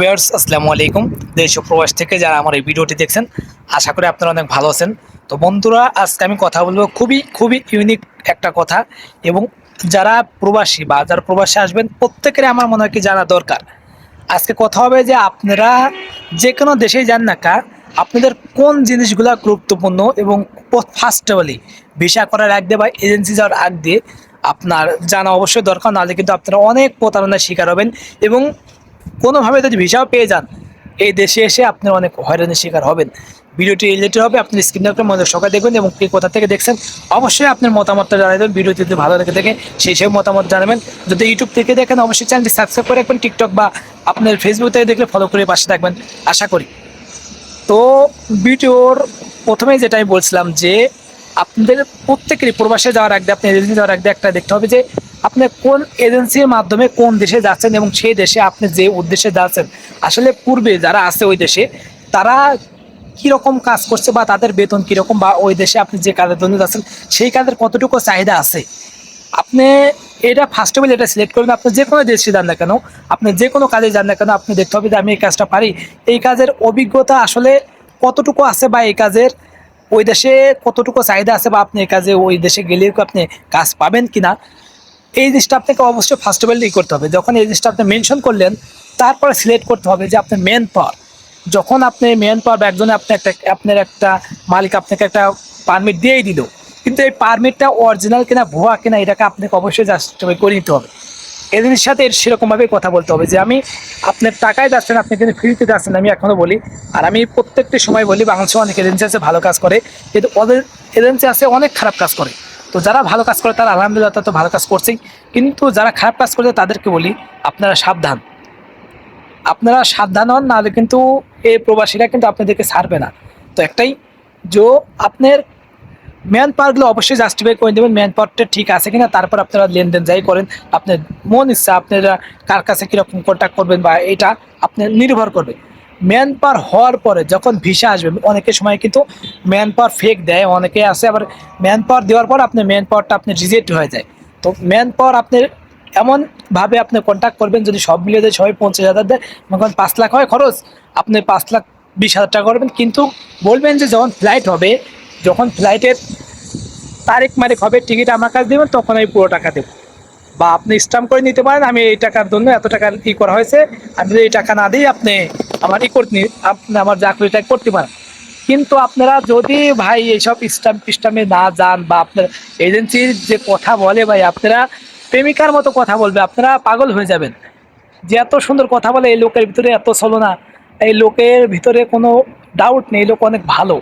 Viewers, আসসালামু আলাইকুম। দেশ প্রবাস থেকে যারা আমার এই ভিডিওটি দেখছেন, আশা করি আপনারা অনেক ভালো আছেন। তো বন্ধুরা, আজকে আমি কথা বলব খুবই খুবই ইউনিক একটা কথা এবং যারা প্রবাসী বা যারা প্রবাসী আসবেন প্রত্যেকের আমার মনে হয় কি জানা দরকার। আজকে কথা হবে যে আপনারা যে কোনো দেশেই যান না কা, আপনাদের কোন জিনিসগুলো গুরুত্বপূর্ণ এবং ফার্স্ট ভিসা করার আগ দিয়ে বা এজেন্সি যাওয়ার আগ দিয়ে আপনার জানা অবশ্যই দরকার, নাহলে কিন্তু আপনারা অনেক প্রতারণার শিকার হবেন এবং কোনোভাবে যদি ভিসাও পেয়ে যান, এই দেশে এসে আপনি অনেক হয়রানির শিকার হবেন। ভিডিওটি রিলেটেড হবে, আপনি স্ক্রিনে একটা মধ্যে সকাল দেখবেন এবং কে কোথা থেকে দেখছেন। অবশ্যই আপনার মতামতটা জানিয়ে দেবেন, ভিডিওটি যদি ভালো লেগে থাকে, সেই সব মতামত জানাবেন। যদি ইউটিউব থেকে দেখেন, অবশ্যই চ্যানেলটি সাবস্ক্রাইব করে রাখবেন টিকটক বা আপনার ফেসবুক থেকে দেখলে ফলো করে পাশে থাকবেন, আশা করি। তো, ভিডিওর প্রথমেই যেটা আমি বলছিলাম যে আপনাদের প্রত্যেকেরই প্রবাসে যাওয়ার আগে আপনি এজেন্সি যাওয়ার আগে একটা দেখতে হবে যে আপনি কোন এজেন্সির মাধ্যমে কোন দেশে যাচ্ছেন এবং সেই দেশে আপনি যে উদ্দেশ্যে যাচ্ছেন। আসলে পূর্বে যারা আছে ওই দেশে, তারা কীরকম কাজ করছে বা তাদের বেতন কীরকম বা ওই দেশে আপনি যে কাজের জন্য যাচ্ছেন, সেই কাজের কতটুকু চাহিদা আছে? আপনি এটা ফার্স্ট অফ অল এটা সিলেক্ট করবেন আপনি যে কোনো দেশে যান না কেন, আপনি যে কোনো কাজে যান না কেন, আপনি দেখতে হবে যে আমি এই কাজটা পারি। এই কাজের অভিজ্ঞতা আসলে কতটুকু আছে বা এই কাজের ওই দেশে কতটুকু চাহিদা আছে বা আপনি কাজে ওই দেশে গেলেও কি আপনি কাজ পাবেন কি না এই জিনিসটা আপনাকে অবশ্যই ফার্স্ট অফ অল ই করতে হবে। যখন এই জিনিসটা আপনি মেনশন করলেন, তারপরে সিলেক্ট করতে হবে যে আপনার মেন পাওয়ার যখন আপনি মেন পাওয়ার একজনে আপনি একটা, আপনার একটা মালিক আপনাকে একটা পারমিট দিয়েই দিল। কিন্তু এই পারমিটটা অরিজিনাল কিনা, ভুয়া কিনা, এটাকে আপনাকে অবশ্যই জাস্টিফাই করে নিতে হবে। এই জিনিসের সাথে সেরকমভাবেই কথা বলতে হবে যে আমি আপনার টাকায় যাচ্ছেন আপনি কিন্তু ফ্রিতে যাচ্ছেন আমি এখনও বলি। আর আমি প্রত্যেকটি সময় বলি, বাংলাদেশে অনেক এজেন্সি আছে, ভালো কাজ করে। কিন্তু ওদের এজেন্সি আছে, অনেক খারাপ কাজ করে। তো যারা ভালো কাজ করে, তারা আলহামদুলিল্লাহ তারা তো ভালো কাজ করছেই। কিন্তু যারা খারাপ কাজ করে তাদেরকে বলি, আপনারা সাবধান। আপনারা সাবধান হন, নাহলে কিন্তু এই প্রবাসীরা কিন্তু আপনাদেরকে ছাড়বে না। তো একটাই, যে আপনার ম্যান পাওয়ারগুলো অবশ্যই জাস্টিফাই করে দেবেন ম্যান পাওয়ারটা ঠিক আছে কিনা, তারপর আপনারা লেনদেন যাই করেন। আপনার মন ইচ্ছা, আপনারা কার কাছে কীরকম কন্ট্যাক্ট করবেন বা এটা আপনার নির্ভর করবে। ম্যান পাওয়ার হওয়ার পরে যখন ভিসা আসবে অনেকের সময় কিন্তু ম্যান পাওয়ার ফেক দেয়, অনেকে আছে আবার ম্যান পাওয়ার দেওয়ার পর আপনার ম্যান পাওয়ারটা আপনি রিজেক্ট হয়ে যায়। তো ম্যান পাওয়ার আপনার এমনভাবে আপনি কন্ট্যাক্ট করবেন, যদি সব মিলিয়ে দেয় সবাই পঞ্চাশ হাজার দেয়, মনে পাঁচ লাখ হয় খরচ, আপনি পাঁচ লাখ বিশ হাজার টাকা করবেন। কিন্তু বলবেন যে যখন ফ্লাইট হবে যখন ফ্লাইটের তারিখ মারিখ হবে টিকিট আমার কাছে দেবেন, তখন আমি পুরো টাকা দেবো। বা আপনি স্ট্যাম্প করে নিতে পারেন, আমি এই টাকার জন্য এত টাকা ই করা হয়েছে আমি যদি এই টাকা না দিই আপনি আমার ই করতে আপনি আমার চাকরিটা করতে পারেন। কিন্তু আপনারা যদি ভাই এইসব স্ট্যাম্প ফিস্টামে না যান বা আপনার এজেন্সির যে কথা বলে ভাই, আপনারা প্রেমিকার মতো কথা বলবে, আপনারা পাগল হয়ে যাবেন। যে এত সুন্দর কথা বলে, এই লোকের ভিতরে এত চলো না এই লোকের ভিতরে কোনো ডাউট নেই লোক অনেক ভালো।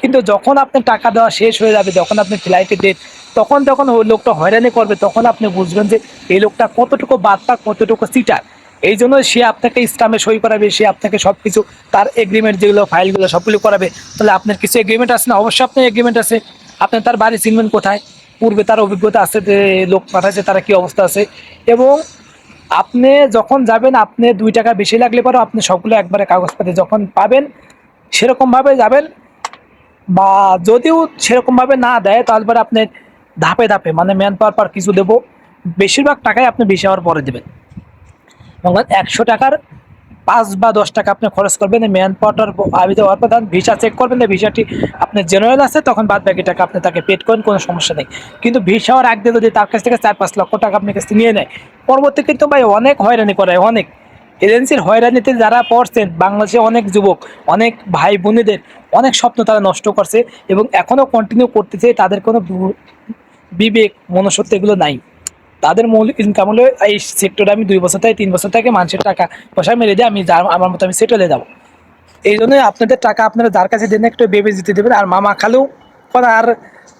কিন্তু যখন আপনার টাকা দেওয়া শেষ হয়ে যাবে, যখন আপনি ফ্লাইটে ডেট তখন তখন ওই লোকটা হয়রানি করবে, তখন আপনি বুঝবেন যে এই লোকটা কতটুকু বার্তা কতটুকু সিটার এই জন্য সে আপনাকে ইসলামে সই করাবে, সে আপনাকে সব কিছু তার এগ্রিমেন্ট যেগুলো ফাইলগুলো সবগুলো করাবে। তাহলে আপনার কিছু এগ্রিমেন্ট আছে না? অবশ্যই আপনার এগ্রিমেন্ট আছে। আপনি তার বাড়ি চিনবেন কোথায়? পূর্বে তার অভিজ্ঞতা আছে যে লোক পাঠাচ্ছে তারা কি অবস্থা আছে? এবং আপনি যখন যাবেন, আপনি দুই টাকা বেশি লাগলে পরেও আপনি সবগুলো একবারে কাগজপাতি যখন পাবেন, সেরকমভাবে যাবেন। বা যদিও সেরকমভাবে না দেয় তারপরে আপনি ধাপে ধাপে মানে ম্যান পাওয়ার পর কিছু দেবো, বেশিরভাগ টাকাই আপনি বেশি হওয়ার পরে দেবেন। এবং একশো টাকার পাঁচ বা দশ টাকা আপনি খরচ করবেন ম্যান পাওয়ার আবিদ হওয়ার পর ভিসা চেক করবেন ভিসাটি আপনার জেনারেল আছে, তখন বাদ বাকি টাকা আপনি তাকে পেড করেন, কোনো সমস্যা নেই। কিন্তু ভিসা হওয়ার আগে যদি তার কাছ থেকে চার পাঁচ লক্ষ টাকা আপনার কাছে নিয়ে নেয়, পরবর্তী কিন্তু ভাই অনেক হয়রানি করায় অনেক। এজেন্সির হয়রানিতে যারা পড়ছেন, বাংলাদেশে অনেক যুবক, অনেক ভাই বোনেদের অনেক স্বপ্ন তারা নষ্ট করছে এবং এখনও কন্টিনিউ করতেছে, তাদের কোনো বিবেক, মনুষ্যত্ব এগুলো নাই। তাদের মৌলিক ইনকাম হলো এই সেক্টরে আমি দুই বছর থেকে, তিন বছর থেকে মানুষের টাকা পয়সা মেরে দিয়ে আমি যার, আমার মতো আমি সেটেলে যাব। এই জন্য আপনাদের টাকা আপনারা যার কাছে দেন, একটু বেবে দিতে দেবেন। আর মামা খালু কোন আর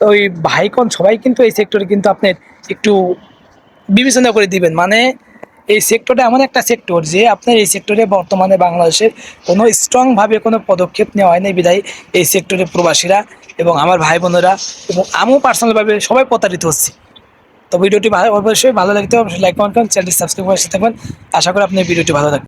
ওই ভাইকন সবাই কিন্তু এই সেক্টরে কিন্তু আপনার একটু বিবেচনা করে দিবেন। মানে এই সেক্টরটা এমন একটা সেক্টর যে আপনার এই সেক্টরে বর্তমানে বাংলাদেশের কোনো স্ট্রংভাবে কোনো পদক্ষেপ নেওয়া হয়নি বিদায় এই সেক্টরে প্রবাসীরা এবং আমার ভাই বোনেরা এবং আমিও পার্সোনালভাবে সবাই প্রতারিত হচ্ছি। তো ভিডিওটি ভালো, অবশ্যই ভালো লাগতে অবশ্যই লাইক কমেন্ট করেন চ্যানেলটি সাবস্ক্রাইব করে থাকবেন। আশা করি আপনার ভিডিওটি ভালো